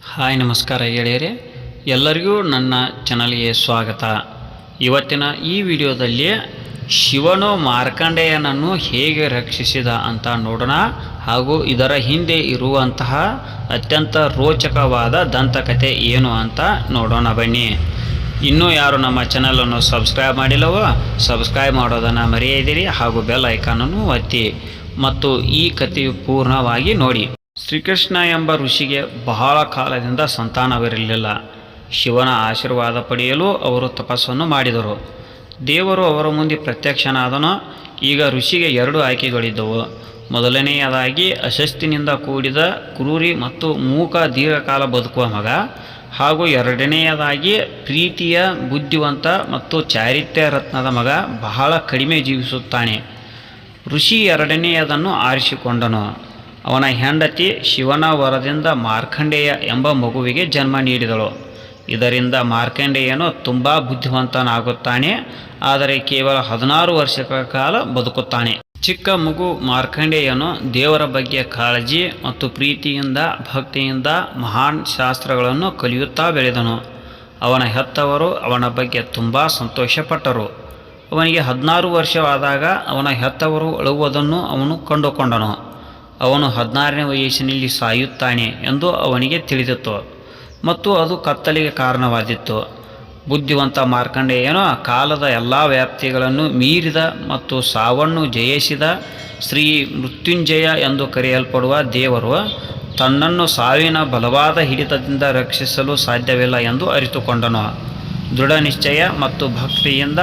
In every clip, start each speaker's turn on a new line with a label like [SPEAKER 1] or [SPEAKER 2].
[SPEAKER 1] Hi, ನಮಸ್ಕಾರ ಗೆಳೆಯರೆ. ಎಲ್ಲರಿಗೂ ನನ್ನ ಚಾನಲ್ಗೆ ಸ್ವಾಗತ. ಇವತ್ತಿನ ಈ ವಿಡಿಯೋದಲ್ಲಿ ಶಿವನು ಮಾರ್ಕಂಡೇಯನನ್ನು ಹೇಗೆ ರಕ್ಷಿಸಿದ ಅಂತ ನೋಡೋಣ. ಹಾಗೂ ಇದರ ಹಿಂದೆ ಇರುವಂತಹ ಅತ್ಯಂತ ರೋಚಕವಾದ ದಂತಕಥೆ ಏನು ಅಂತ ನೋಡೋಣ ಬನ್ನಿ. ಇನ್ನೂ ಯಾರು ನಮ್ಮ ಚಾನಲನ್ನು ಸಬ್ಸ್ಕ್ರೈಬ್ ಮಾಡಿಲ್ಲವೋ, ಸಬ್ಸ್ಕ್ರೈಬ್ ಮಾಡೋದನ್ನು ಮರೆಯದಿರಿ ಹಾಗೂ ಬೆಲ್ ಐಕಾನನ್ನು ಒತ್ತಿ. ಮತ್ತು ಈ ಕಥೆಯು ಪೂರ್ಣವಾಗಿ ನೋಡಿ. ಶ್ರೀಕೃಷ್ಣ ಎಂಬ ಋಷಿಗೆ ಬಹಳ ಕಾಲದಿಂದ ಸಂತಾನವಿರಲಿಲ್ಲ. ಶಿವನ ಆಶೀರ್ವಾದ ಪಡೆಯಲು ಅವರು ತಪಸ್ಸನ್ನು ಮಾಡಿದರು. ದೇವರು ಅವರ ಮುಂದೆ ಪ್ರತ್ಯಕ್ಷನಾದನು ಈಗ ಋಷಿಗೆ ಎರಡು ಆಯ್ಕೆಗಳಿದ್ದವು. ಮೊದಲನೆಯದಾಗಿ ಅಶಸ್ತಿನಿಂದ ಕೂಡಿದ ಕ್ರೂರಿ ಮತ್ತು ಮೂಕ ದೀರ್ಘಕಾಲ ಬದುಕುವ ಮಗ, ಹಾಗೂ ಎರಡನೆಯದಾಗಿ ಪ್ರೀತಿಯ, ಬುದ್ಧಿವಂತ ಮತ್ತು ಚಾರಿತ್ರ್ಯ ರತ್ನದ ಮಗ ಬಹಳ ಕಡಿಮೆ ಜೀವಿಸುತ್ತಾನೆ. ಋಷಿ ಎರಡನೆಯದನ್ನು ಆರಿಸಿಕೊಂಡನು. ಅವನ ಹೆಂಡತಿ ಶಿವನ ವರದಿಂದ ಮಾರ್ಕಂಡೇಯ ಎಂಬ ಮಗುವಿಗೆ ಜನ್ಮ ನೀಡಿದಳು. ಇದರಿಂದ ಮಾರ್ಕಂಡೇಯನು ತುಂಬ ಬುದ್ಧಿವಂತನಾಗುತ್ತಾನೆ, ಆದರೆ ಕೇವಲ ಹದಿನಾರು ವರ್ಷಗಳ ಕಾಲ ಬದುಕುತ್ತಾನೆ. ಚಿಕ್ಕ ಮಗು ಮಾರ್ಕಂಡೇಯನು ದೇವರ ಬಗ್ಗೆ ಕಾಳಜಿ ಮತ್ತು ಪ್ರೀತಿಯಿಂದ, ಭಕ್ತಿಯಿಂದ ಮಹಾನ್ ಶಾಸ್ತ್ರಗಳನ್ನು ಕಲಿಯುತ್ತಾ ಬೆಳೆದನು. ಅವನ ಹೆತ್ತವರು ಅವನ ಬಗ್ಗೆ ತುಂಬ ಸಂತೋಷಪಟ್ಟರು. ಅವನಿಗೆ ಹದಿನಾರು ವರ್ಷವಾದಾಗ ಅವನ ಹೆತ್ತವರು ಅಳುವುದನ್ನು ಅವನು ಕಂಡುಕೊಂಡನು. ಅವನು ಹದಿನಾರನೇ ವಯಸ್ಸಿನಲ್ಲಿ ಸಾಯುತ್ತಾನೆ ಎಂದು ಅವನಿಗೆ ತಿಳಿದಿತ್ತು. ಮತ್ತು ಅದು ಕತ್ತಲಿಗೆ ಕಾರಣವಾದಿತ್ತು ಬುದ್ಧಿವಂತ ಮಾರ್ಕಂಡೇಯನು ಕಾಲದ ಎಲ್ಲ ವ್ಯಾಪ್ತಿಗಳನ್ನು ಮೀರಿದ ಮತ್ತು ಸಾವನ್ನು ಜಯಿಸಿದ ಶ್ರೀ ಮೃತ್ಯುಂಜಯ ಎಂದು ಕರೆಯಲ್ಪಡುವ ದೇವರು ತನ್ನನ್ನು ಸಾವಿನ ಬಲವಾದ ಹಿಡಿತದಿಂದ ರಕ್ಷಿಸಲು ಸಾಧ್ಯವಿಲ್ಲ ಎಂದು ಅರಿತುಕೊಂಡನು. ದೃಢ ನಿಶ್ಚಯ ಮತ್ತು ಭಕ್ತಿಯಿಂದ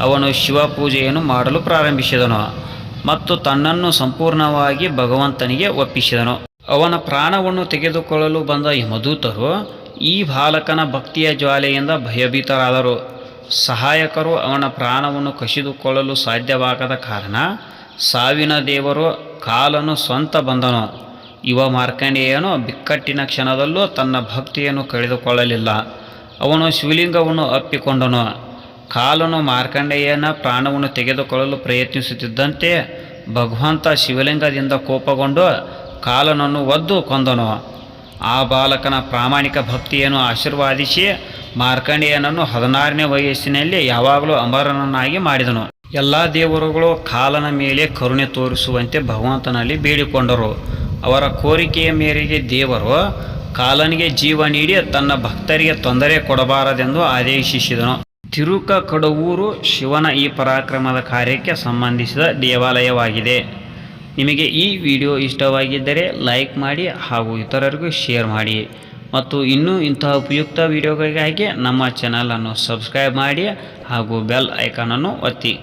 [SPEAKER 1] ಅವನು ಶಿವಪೂಜೆಯನ್ನು ಮಾಡಲು ಪ್ರಾರಂಭಿಸಿದನು. ಮತ್ತು ತನ್ನನ್ನು ಸಂಪೂರ್ಣವಾಗಿ ಭಗವಂತನಿಗೆ ಒಪ್ಪಿಸಿದನು. ಅವನ ಪ್ರಾಣವನ್ನು ತೆಗೆದುಕೊಳ್ಳಲು ಬಂದ ಯಮದೂತರು ಈ ಬಾಲಕನ ಭಕ್ತಿಯ ಜ್ವಾಲೆಯಿಂದ ಭಯಭೀತರಾದರು. ಸಹಾಯಕರು ಅವನ ಪ್ರಾಣವನ್ನು ಕಸಿದುಕೊಳ್ಳಲು ಸಾಧ್ಯವಾಗದ ಕಾರಣ ಸಾವಿನ ದೇವರು ಕಾಲನು ಸ್ವಂತ ಬಂದನು. ಯುವ ಮಾರ್ಕಂಡೇಯನು ಬಿಕ್ಕಟ್ಟಿನ ಕ್ಷಣದಲ್ಲೂ ತನ್ನ ಭಕ್ತಿಯನ್ನು ಕಳೆದುಕೊಳ್ಳಲಿಲ್ಲ. ಅವನು ಶಿವಲಿಂಗವನ್ನು ಅಪ್ಪಿಕೊಂಡನು. ಕಾಲನು ಮಾರ್ಕಂಡೇಯನ ಪ್ರಾಣವನ್ನು ತೆಗೆದುಕೊಳ್ಳಲು ಪ್ರಯತ್ನಿಸುತ್ತಿದ್ದಂತೆ ಭಗವಂತ ಶಿವಲಿಂಗದಿಂದ ಕೋಪಗೊಂಡು ಕಾಲನನ್ನು ಒದ್ದು ಕೊಂದನು. ಆ ಬಾಲಕನ ಪ್ರಾಮಾಣಿಕ ಭಕ್ತಿಯನ್ನು ಆಶೀರ್ವಾದಿಸಿ ಮಾರ್ಕಂಡೇಯನನ್ನು ಹದಿನಾರನೇ ವಯಸ್ಸಿನಲ್ಲಿ ಯಾವಾಗಲೂ ಅಮರನನ್ನಾಗಿ ಮಾಡಿದನು. ಎಲ್ಲ ದೇವರುಗಳು ಕಾಲನ ಮೇಲೆ ಕರುಣೆ ತೋರಿಸುವಂತೆ ಭಗವಂತನಲ್ಲಿ ಬೇಡಿಕೊಂಡರು. ಅವರ ಕೋರಿಕೆಯ ಮೇರೆಗೆ ದೇವರು ಕಾಲನಿಗೆ ಜೀವ ನೀಡಿ ತನ್ನ ಭಕ್ತರಿಗೆ ತೊಂದರೆ ಕೊಡಬಾರದೆಂದು ಆದೇಶಿಸಿದನು. ತಿರುಕ ಕಡವೂರು ಶಿವನ ಈ ಪರಾಕ್ರಮದ ಕಾರ್ಯಕ್ಕೆ ಸಂಬಂಧಿಸಿದ ದೇವಾಲಯವಾಗಿದೆ. ನಿಮಗೆ ಈ ವಿಡಿಯೋ ಇಷ್ಟವಾಗಿದ್ದರೆ ಲೈಕ್ ಮಾಡಿ ಹಾಗೂ ಇತರರಿಗೂ ಶೇರ್ ಮಾಡಿ. ಮತ್ತು ಇನ್ನೂ ಇಂತಹ ಉಪಯುಕ್ತ ವಿಡಿಯೋಗಳಿಗಾಗಿ ನಮ್ಮ ಚಾನಲನ್ನು ಸಬ್ಸ್ಕ್ರೈಬ್ ಮಾಡಿ ಹಾಗೂ ಬೆಲ್ ಐಕಾನನ್ನು ಒತ್ತಿ.